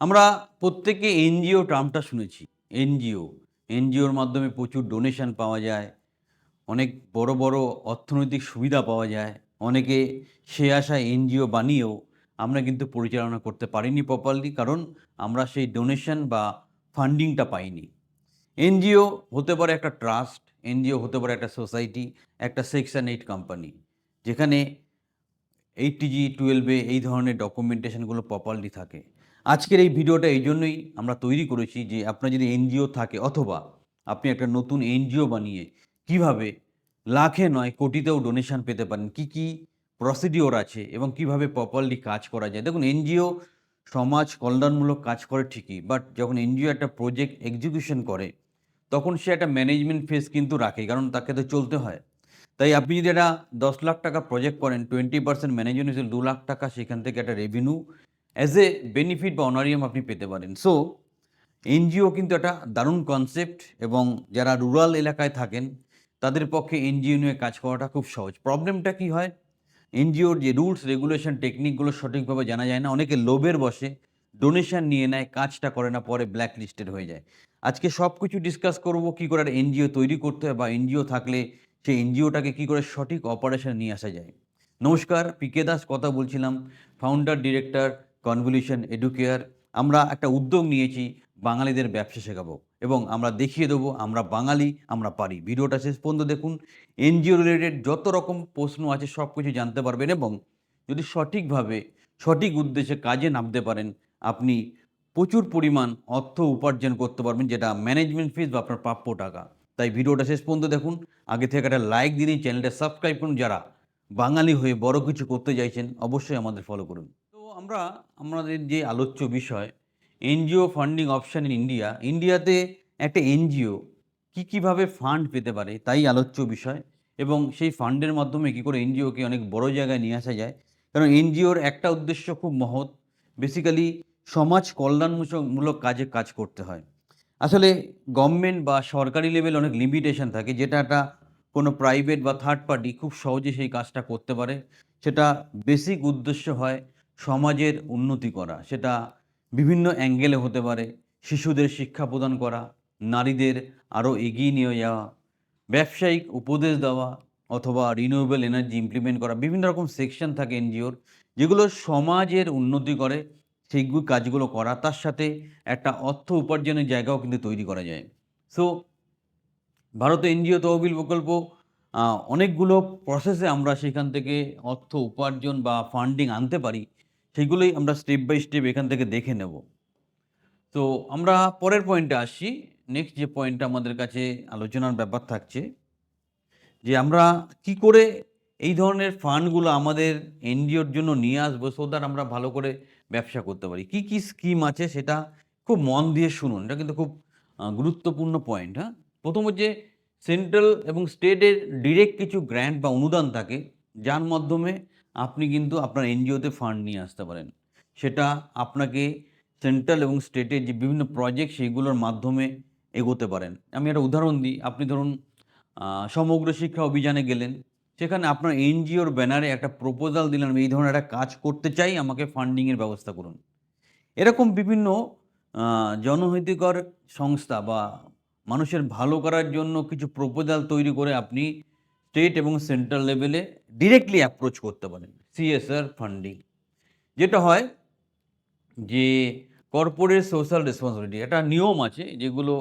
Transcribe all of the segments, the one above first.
আমরা প্রত্যেকে এনজিও টার্মটা শুনেছি, এনজিও। এনজিওর মাধ্যমে প্রচুর ডোনেশন পাওয়া যায়, অনেক বড় বড় অর্থনৈতিক সুবিধা পাওয়া যায়, অনেকে সে আশায় এনজিও বানিয়েও আমরা কিন্তু পরিচালনা করতে পারিনি প্রপারলি কারণ আমরা সেই ডোনেশন বা ফান্ডিংটা পাইনি। এনজিও হতে পারে একটা ট্রাস্ট এনজিও হতে পারে একটা সোসাইটি একটা সেকশন এইট কোম্পানি যেখানে এইটিজি টুয়েলভে এই ধরনের ডকুমেন্টেশনগুলো প্রপারলি থাকে। আজকের এই ভিডিওটা এই জন্যই আমরা তৈরি করেছি যে আপনার যদি এনজিও থাকে অথবা আপনি একটা নতুন এনজিও বানিয়ে কীভাবে লাখে নয় কোটিতেও ডোনেশন পেতে পারেন, কি কি প্রসিডিওর আছে এবং কীভাবে প্রপারলি কাজ করা যায়। দেখুন, এনজিও সমাজ কল্যাণমূলক কাজ করে ঠিকই বাট যখন এনজিও একটা প্রজেক্ট এক্সিকিউশন করে, তখন সে একটা ম্যানেজমেন্ট ফেস কিন্তু রাখে, কারণ তাকে তো চলতে হয়। তাই আপনি যদি একটা দশ লাখ টাকা প্রজেক্ট করেন টোয়েন্টি পার্সেন্ট ম্যানেজমেন্ট হিসেবে দু লাখ টাকা সেখান থেকে একটা রেভিনিউ অ্যাজ এ বেনিফিট বা অনারিয়াম আপনি পেতে পারেন। সো এনজিও কিন্তু একটা দারুণ কনসেপ্ট এবং যারা রুরাল এলাকায় থাকেন, তাদের পক্ষে এনজিও নিয়ে কাজ করাটা খুব সহজ। প্রবলেমটা কি হয়? এনজিওর যে রুলস রেগুলেশন টেকনিকগুলো সঠিকভাবে জানা যায় না। অনেকে লোভের বসে ডোনেশন নিয়ে নেয়, কাজটা করে না, পরে ব্ল্যাক লিস্টেড হয়ে যায়। আজকে সব কিছু ডিসকাস করব কী করে একটা এনজিও তৈরি করতে হয় বা এনজিও থাকলে সেই এনজিওটাকে কী করে সঠিক অপারেশন নিয়ে আসা যায়। নমস্কার পিকে দাস কথা বলছিলাম ফাউন্ডার ডিরেক্টর কনভলিউশন এডুকেয়ার আমরা একটা উদ্যোগ নিয়েছি, বাঙালিদের ব্যবসা শেখাবো। এবং আমরা দেখিয়ে দেবো, আমরা বাঙালি, আমরা পারি। ভিডিওটা শেষ পর্যন্ত দেখুন। এনজিও রিলেটেড যত রকম প্রশ্ন আছে, সব কিছু জানতে পারবেন এবং যদি সঠিকভাবে, সঠিক উদ্দেশ্যে কাজে নামতে পারেন, আপনি প্রচুর পরিমাণ অর্থ উপার্জন করতে পারবেন, যেটা ম্যানেজমেন্ট ফিস বা আপনার প্রাপ্য টাকা। তাই ভিডিওটা শেষ পর্যন্ত দেখুন। আগে থেকে একটা লাইক দিন চ্যানেলটা সাবস্ক্রাইব করুন। যারা বাঙালি হয়ে বড় কিছু করতে চাইছেন, অবশ্যই আমাদের ফলো করুন। আমরা, আমাদের যে আলোচ্য বিষয়, NGO funding option in India, ইন্ডিয়াতে একটা এনজিও কী কীভাবে ফান্ড পেতে পারে তাই আলোচ্য বিষয় এবং সেই ফান্ডের মাধ্যমে কী করে এনজিওকে অনেক বড় জায়গায় নিয়ে আসা যায়। কারণ এনজিওর একটা উদ্দেশ্য খুব মহৎ, বেসিক্যালি সমাজ কল্যাণমূলক কাজে কাজ করতে হয়। আসলে গভর্নমেন্ট বা সরকারি লেভেল অনেক লিমিটেশন থাকে, যেটা একটা কোনো প্রাইভেট বা থার্ড পার্টি খুব সহজে সেই কাজটা করতে পারে। সেটা বেসিক উদ্দেশ্য হয় সমাজের উন্নতি করা, সেটা বিভিন্ন অ্যাঙ্গেলে হতে পারে। শিশুদের শিক্ষা প্রদান করা, নারীদের আরও এগিয়ে নিয়ে যাওয়া, ব্যবসায়িক উপদেশ দেওয়া অথবা রিনিউয়েবল এনার্জি ইমপ্লিমেন্ট করা, বিভিন্ন রকম সেকশন থাকে এনজিওর, যেগুলো সমাজের উন্নতি করে সেইগুলো কাজগুলো করা, তার সাথে একটা অর্থ উপার্জনের জায়গাও কিন্তু তৈরি করা যায়। সো ভারতে এনজিও তহবিল প্রকল্প অনেকগুলো প্রসেসে আমরা সেখান থেকে অর্থ উপার্জন বা ফান্ডিং আনতে পারি। সেগুলোই আমরা স্টেপ বাই স্টেপ এখান থেকে দেখে নেব। তো আমরা পরের পয়েন্টে আসছি নেক্সট যে পয়েন্টটা আমাদের কাছে আলোচনার ব্যাপার থাকছে, যে আমরা কি করে এই ধরনের ফান্ডগুলো আমাদের এনজিওর জন্য নিয়ে আসব সো দ্যাট আমরা ভালো করে ব্যবসা করতে পারি। কি কি স্কিম আছে সেটা খুব মন দিয়ে শুনুন। এটা কিন্তু খুব গুরুত্বপূর্ণ পয়েন্ট হ্যাঁ? প্রথম হচ্ছে সেন্ট্রাল এবং স্টেটের ডিরেক্ট কিছু গ্র্যান্ট বা অনুদান থাকে, যার মাধ্যমে আপনি কিন্তু আপনার এনজিওতে ফান্ড নিয়ে আসতে পারেন। সেটা আপনাকে সেন্ট্রাল এবং স্টেটের যে বিভিন্ন প্রজেক্ট সেইগুলোর মাধ্যমে এগোতে পারেন। আমি একটা উদাহরণ দিই। আপনি ধরুন সমগ্র শিক্ষা অভিযানে গেলেন। সেখানে আপনার এনজিওর ব্যানারে একটা প্রপোজাল দিলেন এই ধরনের একটা কাজ করতে চাই, আমাকে ফান্ডিংয়ের ব্যবস্থা করুন। এরকম বিভিন্ন জনহিতকর সংস্থা বা মানুষের ভালো করার জন্য কিছু প্রপোজাল তৈরি করে আপনি স্টেট এবং সেন্ট্রাল লেভেলে ডিরেক্টলি অ্যাপ্রোচ করতে পারেন। সিএসআর ফান্ডিং যেটা হয় যে কর্পোরেট সোশ্যাল রেসপন্সিবিলিটি একটা নিয়ম আছে যেগুলো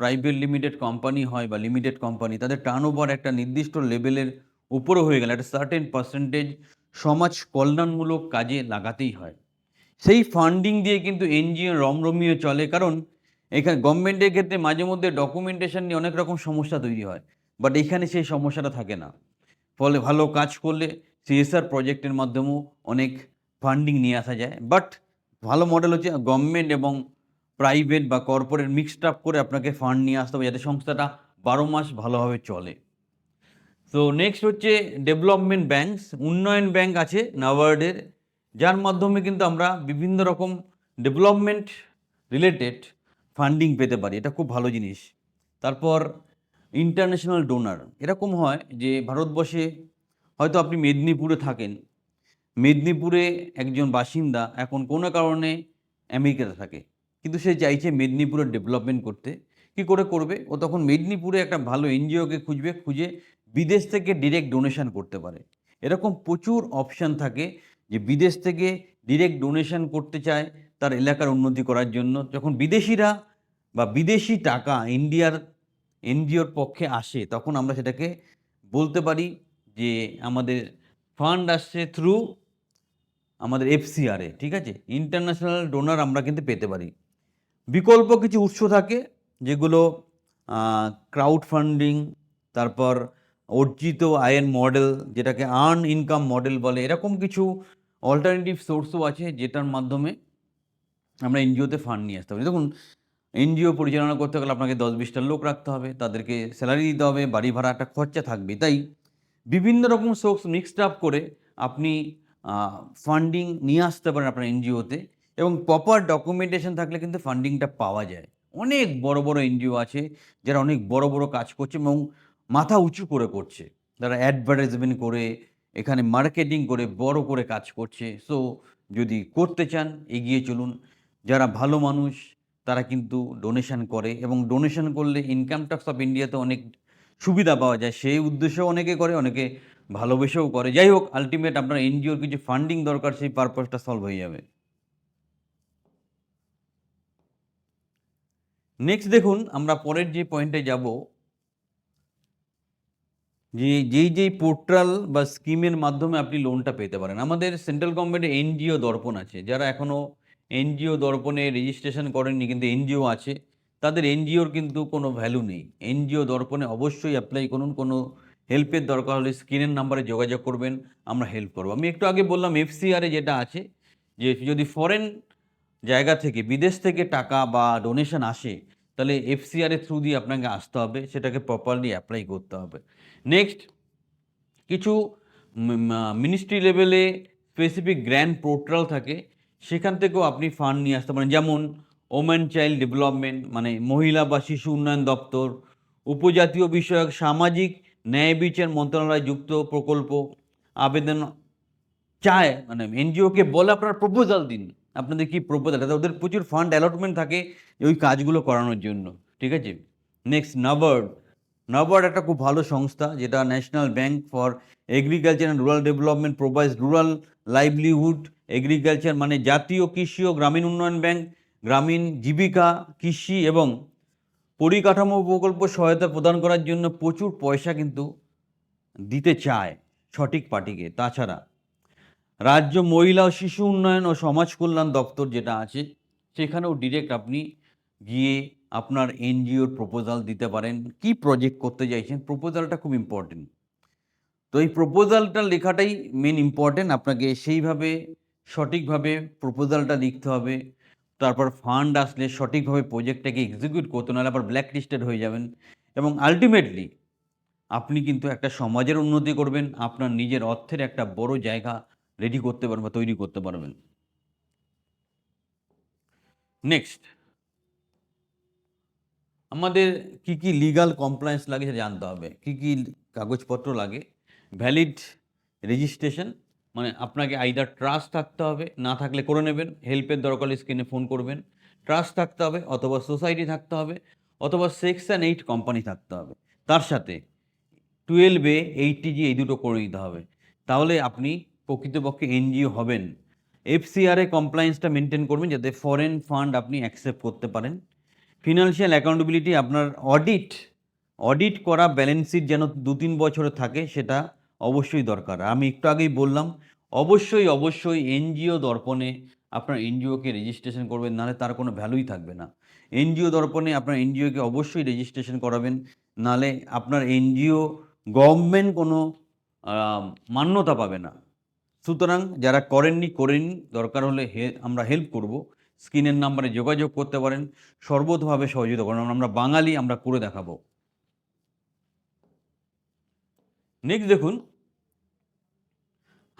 প্রাইভেট লিমিটেড কোম্পানি হয় বা লিমিটেড কোম্পানি তাদের টার্ন ওভার একটা নির্দিষ্ট লেভেলের উপরে হয়ে গেলে, একটা সার্টেন পার্সেন্টেজ সমাজ কল্যাণমূলক কাজে লাগাতেই হয়। সেই ফান্ডিং দিয়ে কিন্তু এনজিও রমরমিয়ে চলে, কারণ এখানে গভর্নমেন্টের ক্ষেত্রে মাঝে মধ্যে ডকুমেন্টেশন নিয়ে অনেক রকম সমস্যা তৈরি হয়। বাট এখানে সেই সমস্যাটা থাকে না। ফলে ভালো কাজ করলে সিএসআর প্রজেক্টের মাধ্যমেও অনেক ফান্ডিং নিয়ে আসা যায়। বাট ভালো মডেল হচ্ছে গভর্নমেন্ট এবং প্রাইভেট বা কর্পোরেট মিক্সড আপ করে আপনাকে ফান্ড নিয়ে আসতে হবে, যাতে সংস্থাটা বারো মাস ভালোভাবে চলে। তো নেক্সট হচ্ছে ডেভেলপমেন্ট ব্যাংকস উন্নয়ন ব্যাংক আছে নাবার্ডের যার মাধ্যমে কিন্তু আমরা বিভিন্ন রকম ডেভেলপমেন্ট রিলেটেড ফান্ডিং পেতে পারি। এটা খুব ভালো জিনিস। তারপর ইন্টারন্যাশনাল ডোনার এরকম হয় যে ভারতবর্ষে হয়তো আপনি মেদিনীপুরে থাকেন, মেদিনীপুরে একজন বাসিন্দা এখন কোনো কারণে আমেরিকাতে থাকে, কিন্তু সে চাইছে মেদিনীপুরে ডেভেলপমেন্ট করতে। কি করে করবে? ও তখন মেদিনীপুরে একটা ভালো এনজিওকে খুঁজবে, খুঁজে বিদেশ থেকে ডিরেক্ট ডোনেশন করতে পারে। এরকম প্রচুর অপশান থাকে যে বিদেশ থেকে ডিরেক্ট ডোনেশন করতে চায় তার এলাকার উন্নতি করার জন্য। যখন বিদেশিরা বা বিদেশি টাকা ইন্ডিয়ার এনজিওর পক্ষে আসে, তখন আমরা সেটাকে বলতে পারি যে আমাদের ফান্ড আসছে থ্রু আমাদের এফসিআরএ ঠিক আছে? ইন্টারন্যাশনাল ডোনার আমরা কিন্তু পেতে পারি। বিকল্প কিছু উৎস থাকে যেগুলো ক্রাউড ফান্ডিং তারপর অর্জিত আয়ের মডেল যেটাকে আর্ন ইনকাম মডেল বলে, এরকম কিছু অল্টারনেটিভ সোর্সও আছে যেটার মাধ্যমে আমরা এনজিওতে ফান্ড নিয়ে আসতে পারি। দেখুন এনজিও পরিচালনা করতে গেলে আপনাকে দশ বিশটা লোক রাখতে হবে, তাদেরকে স্যালারি দিতে হবে, বাড়ি ভাড়া একটা খরচা থাকবে। তাই বিভিন্ন রকম সোর্স মিক্সড আপ করে আপনি ফান্ডিং নিয়ে আসতে পারেন আপনার এনজিওতে এবং প্রপার ডকুমেন্টেশন থাকলে কিন্তু ফান্ডিংটা পাওয়া যায়। অনেক বড় বড় এনজিও আছে যারা অনেক বড় বড় কাজ করছে এবং মাথা উঁচু করে করছে। যারা অ্যাডভার্টাইজমেন্ট করে, এখানে মার্কেটিং করে, বড় করে কাজ করছে। সো যদি করতে চান, এগিয়ে চলুন। যারা ভালো মানুষ তারা কিন্তু ডোনেশন করে এবং ডোনেশন করলে ইনকাম ট্যাক্স অফ ইন্ডিয়াতে অনেক সুবিধা পাওয়া যায়। সেই উদ্দেশ্যেও অনেকে করে, অনেকে ভালোবেসেও করে। যাই হোক আলটিমেট আপনার এনজিওর কিছু ফান্ডিং দরকার, সেই পারপাসটা সলভ হয়ে যাবে। নেক্সট দেখুন, আমরা পরের যে পয়েন্টে যাব, যে যেই যেই পোর্টাল বা স্কিমের মাধ্যমে আপনি লোনটা পেতে পারেন। আমাদের সেন্ট্রাল গভর্নমেন্টের এনজিও দর্পণ আছে। যারা এখনও এনজিও দর্পণে রেজিস্ট্রেশন করেননি, কিন্তু এনজিও আছে। তাদের এনজিওর কিন্তু কোনো ভ্যালু নেই। এনজিও দর্পণে অবশ্যই অ্যাপ্লাই করুন, কোনো হেল্পের দরকার হলে স্ক্রিনের নাম্বারে যোগাযোগ করবেন, আমরা হেল্প করব। আমি একটু আগে বললাম এফসিআরে যেটা আছে, যে যদি ফরেন জায়গা থেকে, বিদেশ থেকে টাকা বা ডোনেশন আসে, তাহলে এফসিআরের থ্রু দিয়ে আপনাকে আসতে হবে, সেটাকে প্রপারলি অ্যাপ্লাই করতে হবে। নেক্সট কিছু মিনিস্ট্রি লেভেলে স্পেসিফিক গ্র্যান্ড পোর্টাল থাকে সেখান থেকেও আপনি ফান্ড নিয়ে আসতে পারেন। যেমন ওমেন চাইল্ড ডেভেলপমেন্ট মানে মহিলা বা শিশু উন্নয়ন দপ্তর, উপজাতীয় বিষয়ক সামাজিক ন্যায় বিচার মন্ত্রণালয় যুক্ত প্রকল্প, আবেদন চায় মানে এনজিওকে বলে আপনার প্রপোজাল দিন। আপনাদের কি প্রপোজাল ওদের প্রচুর ফান্ড অ্যালটমেন্ট থাকে ওই কাজগুলো করানোর জন্য। ঠিক আছে? নেক্সট নাবার্ড নাবার্ড একটা খুব ভালো সংস্থা, যেটা national bank for agriculture and rural development provides rural livelihood agriculture মানে জাতীয় কৃষি ও গ্রামীণ উন্নয়ন ব্যাংক, গ্রামীণ জীবিকা, কৃষি এবং পরিকাঠামো প্রকল্প সহায়তা প্রদান করার জন্য প্রচুর পয়সা কিন্তু দিতে চায় সঠিক পার্টিকে তাছাড়া রাজ্য মহিলা ও শিশু উন্নয়ন ও সমাজ কল্যাণ দপ্তর যেটা আছে, সেখানেও ডিরেক্ট আপনি গিয়ে আপনার এনজিওর প্রপোজাল দিতে পারেন। কি প্রজেক্ট করতে চাইছেন? প্রপোজালটা খুব ইম্পর্টেন্ট তো এই প্রপোজালটা লেখাটাই মেন ইম্পর্টেন্ট আপনাকে সেইভাবে, সঠিকভাবে প্রপোজালটা লিখতে হবে। তারপর ফান্ড আসলে সঠিকভাবে প্রজেক্টটাকে এক্সিকিউট করতে নাহলে আবার ব্ল্যাক লিস্টেড হয়ে যাবেন। এবং আলটিমেটলি আপনি কিন্তু একটা সমাজের উন্নতি করবেন। আপনার নিজের অর্থের একটা বড় জায়গা রেডি করতে পারবেন বা তৈরি করতে পারবেন। নেক্সট আমাদের কি কি লিগাল কমপ্লায়েন্স লাগে সেটা জানতে হবে। কি কি কাগজপত্র লাগে? ভ্যালিড রেজিস্ট্রেশন মানে আপনাকে আইদার ট্রাস্ট থাকতে হবে, না থাকলে করে নেবেন হেল্পের দরকার স্ক্রিনে ফোন করবেন ট্রাস্ট থাকতে হবে, অথবা সোসাইটি থাকতে হবে, অথবা সেক্স অ্যান্ড এইট কোম্পানি থাকতে হবে। তার সাথে টুয়েলভে এইটিজি এই দুটো করে দিতে হবে। তাহলে আপনি প্রকৃতপক্ষে এনজিও হবেন। এফসিআরএ কমপ্লায়েন্সটা মেনটেন করবেন যাতে ফরেন ফান্ড আপনি অ্যাকসেপ্ট করতে পারেন। ফিনান্সিয়াল অ্যাকাউন্টেবিলিটি আপনার অডিট অডিট করা ব্যালেন্স শিট যেন দু তিন বছরে থাকে, সেটা অবশ্যই দরকার। আমি একটু আগেই বললাম, অবশ্যই অবশ্যই এনজিও দর্পণে আপনার এনজিওকে রেজিস্ট্রেশন করবেন, নাহলে তার কোনো ভ্যালুই থাকবে না। এনজিও দর্পণে আপনার এনজিওকে অবশ্যই রেজিস্ট্রেশন করাবেন, নাহলে আপনার এনজিও গভর্নমেন্ট কোনো মান্যতা পাবে না। সুতরাং যারা করেননি, করেন, দরকার হলে আমরা হেল্প করব। স্ক্রিনের নাম্বারে যোগাযোগ করতে পারেন। সর্বতভাবে সহযোগিতা করেন। আমরা বাঙালি, আমরা করে দেখাবো। নেক্সট দেখুন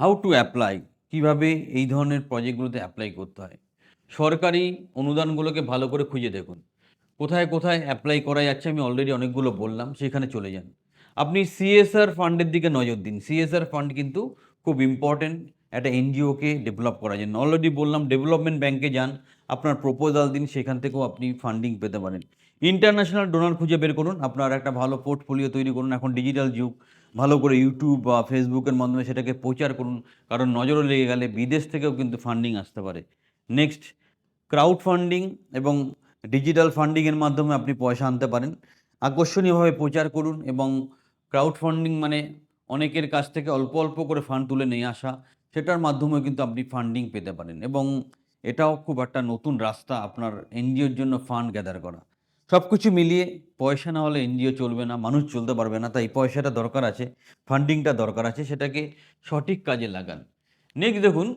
হাউ টু অ্যাপ্লাই কীভাবে এই ধরনের প্রজেক্টগুলোতে অ্যাপ্লাই করতে হয়। সরকারি অনুদানগুলোকে ভালো করে খুঁজে দেখুন। কোথায় কোথায় অ্যাপ্লাই করা যাচ্ছে আমি অলরেডি অনেকগুলো বললাম, সেখানে চলে যান। আপনি সিএসআর ফান্ডের দিকে নজর দিন। সিএসআর ফান্ড কিন্তু খুব ইম্পর্টেন্ট একটা এনজিওকে ডেভেলপ করার জন্য। অলরেডি বললাম ডেভেলপমেন্ট ব্যাংকে যান, আপনার প্রপোজাল দিন, সেখান থেকেও আপনি ফান্ডিং পেতে পারেন। ইন্টারন্যাশনাল ডোনার খুঁজে বের করুন, আপনার একটা ভালো পোর্টফোলিও তৈরি করুন। এখন ডিজিটাল যুগ ভালো করে ইউটিউব বা ফেসবুকের মাধ্যমে সেটাকে প্রচার করুন। কারণ নজরে লেগে গেলে বিদেশ থেকেও কিন্তু ফান্ডিং আসতে পারে। নেক্সট ক্রাউড ফান্ডিং এবং ডিজিটাল ফান্ডিংয়ের মাধ্যমে আপনি পয়সা আনতে পারেন। আকর্ষণীয়ভাবে প্রচার করুন এবং ক্রাউড ফান্ডিং মানে অনেকের কাছ থেকে অল্প অল্প করে ফান্ড তুলে নিয়ে আসা, সেটার মাধ্যমেও কিন্তু আপনি ফান্ডিং পেতে পারেন এবং এটাও খুব একটা নতুন রাস্তা আপনার এনজিওর জন্য ফান্ড গ্যাদার করা। সব কিছু মিলিয়ে পয়সা না হলে এনজিও চলবে না, মানুষ চলতে পারবে না, তাই পয়সাটা দরকার আছে ফান্ডিংটা দরকার আছে, সেটাকে সঠিক কাজে লাগান। নেক্সট দেখুন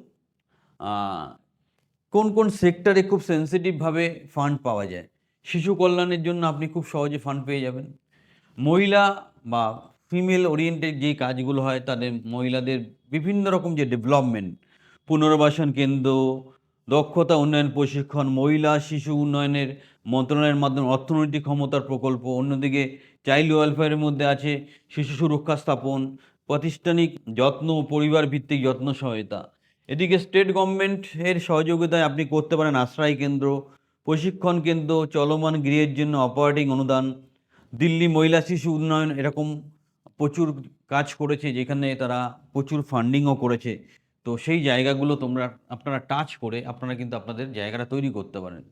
কোন কোন সেক্টরে খুব সেন্সিটিভভাবে ফান্ড পাওয়া যায়। শিশু কল্যাণের জন্য আপনি খুব সহজে ফান্ড পেয়ে যাবেন। মহিলা বা ফিমেল ওরিয়েন্টেড যে কাজগুলো হয়, তাদের মহিলাদের বিভিন্ন রকম যে ডেভেলপমেন্ট পুনর্বাসন কেন্দ্র দক্ষতা উন্নয়ন প্রশিক্ষণ, মহিলা শিশু উন্নয়নের মন্ত্রণালয়ের মাধ্যমে অর্থনৈতিক ক্ষমতার প্রকল্প, অন্যদিকে চাইল্ড ওয়েলফেয়ারের মধ্যে আছে শিশু সুরক্ষা স্থাপন, প্রাতিষ্ঠানিক যত্ন পরিবার ভিত্তিক যত্ন সহায়তা। এদিকে স্টেট গভর্নমেন্টের সহযোগিতায় আপনি করতে পারেন আশ্রয় কেন্দ্র, প্রশিক্ষণ কেন্দ্র, চলমান গৃহের জন্য অপারেটিং অনুদান, দিল্লি মহিলা শিশু উন্নয়ন এরকম প্রচুর কাজ করেছে, যেখানে তারা প্রচুর ফান্ডিংও করেছে। তো সেই জায়গাগুলো তোমরা, আপনারা টাচ করে আপনারা কিন্তু আপনাদের জায়গাটা তৈরি করতে পারেন।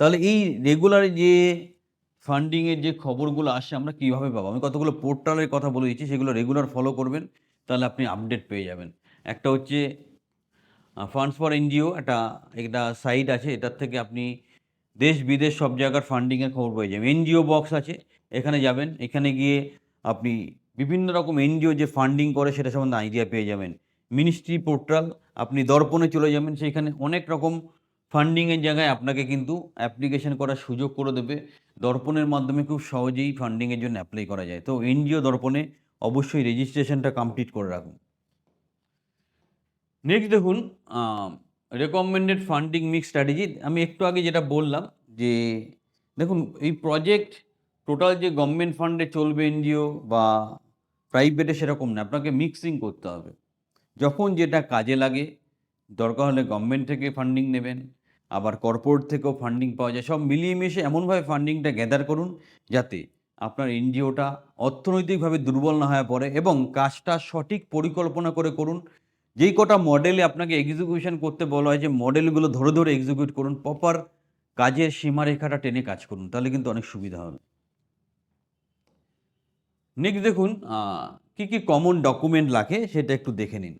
তাহলে এই রেগুলার যে ফান্ডিংয়ের যে খবরগুলো আসে আমরা কীভাবে পাবো? আমি কতগুলো পোর্টালের কথা বলে দিচ্ছি, সেগুলো রেগুলার ফলো করবেন, তাহলে আপনি আপডেট পেয়ে যাবেন। একটা হচ্ছে ফান্ডস ফর এনজিও একটা একটা সাইট আছে, এটার থেকে আপনি দেশ বিদেশ সব জায়গার ফান্ডিংয়ের খবর পেয়ে যাবেন। এনজিও বক্স আছে, এখানে যাবেন, এখানে গিয়ে আপনি বিভিন্ন রকম এনজিও যে ফান্ডিং করে সেটা সম্বন্ধে আইডিয়া পেয়ে যাবেন। মিনিস্ট্রি পোর্টাল আপনি দর্পণে চলে যাবেন, সেইখানে অনেক রকম ফান্ডিংয়ের জায়গায় আপনাকে কিন্তু অ্যাপ্লিকেশন করার সুযোগ করে দেবে। দর্পণের মাধ্যমে খুব সহজেই ফান্ডিংয়ের জন্য অ্যাপ্লাই করা যায়। তো এনজিও দর্পণে অবশ্যই রেজিস্ট্রেশনটা কমপ্লিট করে রাখুন। নেক্সট দেখুন রেকমেন্ডেড ফান্ডিং মিক্স স্ট্র্যাটেজি আমি একটু আগে যেটা বললাম যে, দেখুন, এই প্রজেক্ট টোটাল যে গভর্নমেন্ট ফান্ডে চলবে এনজিও বা প্রাইভেটে সেরকম না, আপনাকে মিক্সিং করতে হবে। যখন যেটা কাজে লাগে, দরকার হলে গভর্নমেন্ট থেকে ফান্ডিং নেবেন, আবার কর্পোরেট থেকেও ফান্ডিং পাওয়া যায়। সব মিলিয়ে মিশে এমনভাবে ফান্ডিংটা গ্যাদার করুন, যাতে আপনার এনজিওটা অর্থনৈতিকভাবে দুর্বল না হয়ে পড়ে এবং কাজটা সঠিক পরিকল্পনা করে করুন। যেই কটা মডেলে আপনাকে এক্সিকিউশন করতে বলা হয়, যে মডেলগুলো ধরে ধরে এক্সিকিউট করুন প্রপার কাজের সীমারেখাটা টেনে কাজ করুন, তাহলে কিন্তু অনেক সুবিধা হবে। নেক্সট দেখুন কি কি কমন ডকুমেন্ট লাগে সেটা একটু দেখে নিন।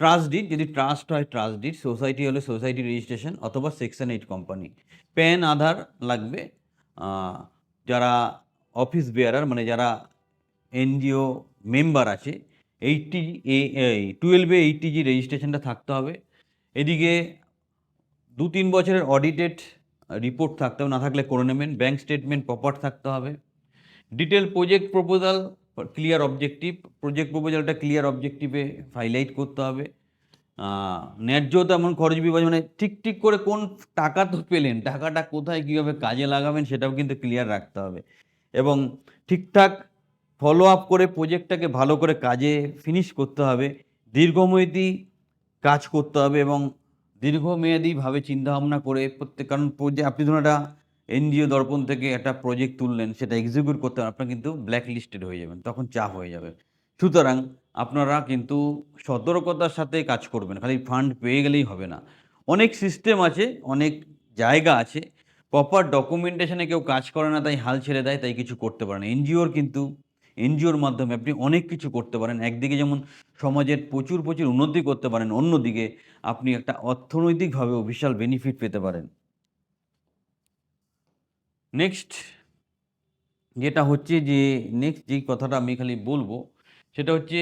ট্রাস্ট ডিড যদি ট্রাস্ট হয় ট্রাস্ট ডিড সোসাইটি হলে সোসাইটি রেজিস্ট্রেশন অথবা section eight company PAN Aadhaar লাগবে যারা অফিস বেয়ারার মানে যারা এনজিও মেম্বার আছে এইটটি এ টুয়েলভে এইটটি জি রেজিস্ট্রেশনটা থাকতে হবে। এদিকে দু তিন বছরের অডিটেড রিপোর্ট থাকতে হবে, না থাকলে করে নেবেন। ব্যাঙ্ক স্টেটমেন্ট প্রপার থাকতে হবে। Detail project proposal clear objective project প্রপোজালটা clear অবজেক্টিভে হাইলাইট করতে হবে। আহ, ন্যায্যতা এমন খরচ বিভাজন মানে ঠিক ঠিক করে কোন টাকা তো পেলেন টাকাটা কোথায় কীভাবে কাজে লাগাবেন সেটাও কিন্তু ক্লিয়ার রাখতে হবে। এবং ঠিকঠাক ফলো আপ করে প্রজেক্টটাকে ভালো করে কাজে ফিনিশ করতে হবে। দীর্ঘমেয়াদী কাজ করতে হবে এবং দীর্ঘমেয়াদীভাবে চিন্তাভাবনা করে প্রত্যেক কারণ আপনি ধরুন একটা এনজিও দর্পণ থেকে একটা প্রজেক্ট তুললেন, সেটা এক্সিকিউট করতে আপনার কিন্তু ব্ল্যাক লিস্টেড হয়ে যাবেন, তখন চাপ হয়ে যাবে। সুতরাং আপনারা কিন্তু সতর্কতার সাথে কাজ করবেন, খালি ফান্ড পেয়ে গেলেই হবে না। অনেক সিস্টেম আছে, অনেক জায়গা আছে প্রপার ডকুমেন্টেশনে কেউ কাজ করে না, তাই হাল ছেড়ে দেয়, তাই কিছু করতে পারে না। এনজিওর কিন্তু, এনজিওর মাধ্যমে আপনি অনেক কিছু করতে পারেন, একদিকে যেমন সমাজের প্রচুর প্রচুর উন্নতি করতে পারেন, অন্যদিকে আপনি একটা অর্থনৈতিকভাবেও বিশাল বেনিফিট পেতে পারেন। নেক্সট যেটা হচ্ছে যে নেক্সট যেই কথাটা আমি খালি বলব, সেটা হচ্ছে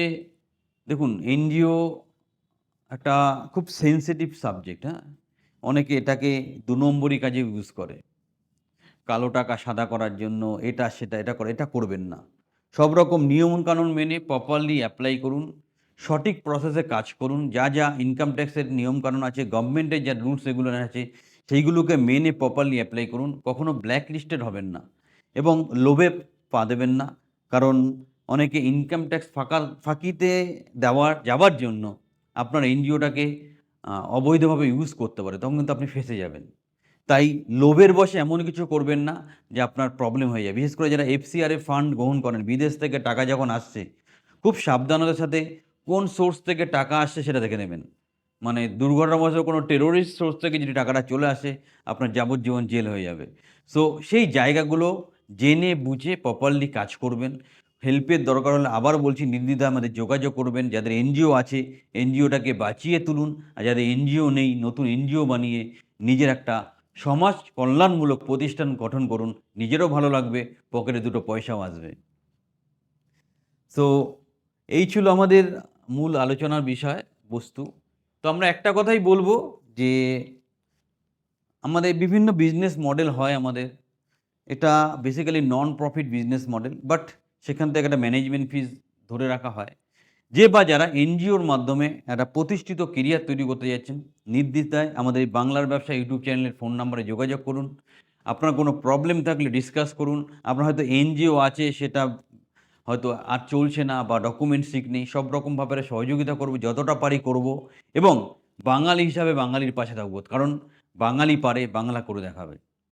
দেখুন, এনজিও একটা খুব সেনসিটিভ সাবজেক্ট হ্যাঁ? অনেকে এটাকে দু নম্বরই কাজে ইউজ করে। কালো টাকা সাদা করার জন্য এটা, সেটা, এটা করে, এটা করবেন না। সব রকম নিয়মকানুন মেনে প্রপারলি অ্যাপ্লাই করুন, সঠিক প্রসেসে কাজ করুন, যা যা ইনকাম ট্যাক্সের নিয়মকানুন আছে গভর্নমেন্টের যা রুলস রেগুলেশন আছে সেইগুলোকে মেনে প্রপারলি অ্যাপ্লাই করুন, কখনো ব্ল্যাক লিস্টেড হবেন না এবং লোভে পা দেবেন না। কারণ অনেকে ইনকাম ট্যাক্স ফাঁকা, ফাঁকিতে দেওয়ার যাওয়ার জন্য আপনার এনজিওটাকে অবৈধভাবে ইউজ করতে পারে, তখন কিন্তু আপনি ফেঁসে যাবেন। তাই লোভের বসে এমন কিছু করবেন না যে আপনার প্রবলেম হয়ে যায়। বিশেষ করে যারা এফসিআরএ ফান্ড গ্রহণ করেন, বিদেশ থেকে টাকা যখন আসছে, খুব সাবধানতার সাথে কোন সোর্স থেকে টাকা আসছে সেটা দেখে নেবেন। মানে দুর্ঘটনাবশত কোনো টেরোরিস্ট সোর্স থেকে যদি টাকাটা চলে আসে, আপনার যাবজ্জীবন জেল হয়ে যাবে। সো সেই জায়গাগুলো জেনে বুঝে প্রপারলি কাজ করবেন। হেল্পের দরকার হলে আবার বলছি নির্দ্বিধায় আমাদের যোগাযোগ করবেন। যাদের এনজিও আছে, এনজিওটাকে বাঁচিয়ে তুলুন। আর যাদের এনজিও নেই, নতুন এনজিও বানিয়ে নিজের একটা সমাজ কল্যাণমূলক প্রতিষ্ঠান গঠন করুন। নিজেরও ভালো লাগবে, পকেটে দুটো পয়সাও আসবে। তো এই ছিল আমাদের মূল আলোচনার বিষয়, বস্তু। তো আমরা একটা কথাই বলব যে আমাদের বিভিন্ন বিজনেস মডেল হয় আমাদের। এটা basically non profit business model but সেখান থেকে একটা ম্যানেজমেন্ট ফিজ ধরে রাখা হয়। যে বা যারা এনজিওর মাধ্যমে একটা প্রতিষ্ঠিত কেরিয়ার তৈরি করতে যাচ্ছেন, নির্দ্বিধায় আমাদের এই বাংলার ব্যবসা ইউটিউব চ্যানেলের ফোন নাম্বারে যোগাযোগ করুন। আপনার কোনো প্রবলেম থাকলে ডিসকাস করুন। আপনার হয়তো এনজিও আছে, সেটা হয়তো আর চলছে না বা ডকুমেন্টস ঠিক নেই, সব রকমভাবে সহযোগিতা করব, যতটা পারি করব এবং বাঙালি হিসাবে বাঙালির পাশে থাকব। কারণ বাঙালি পারে, বাংলা করে দেখাবে।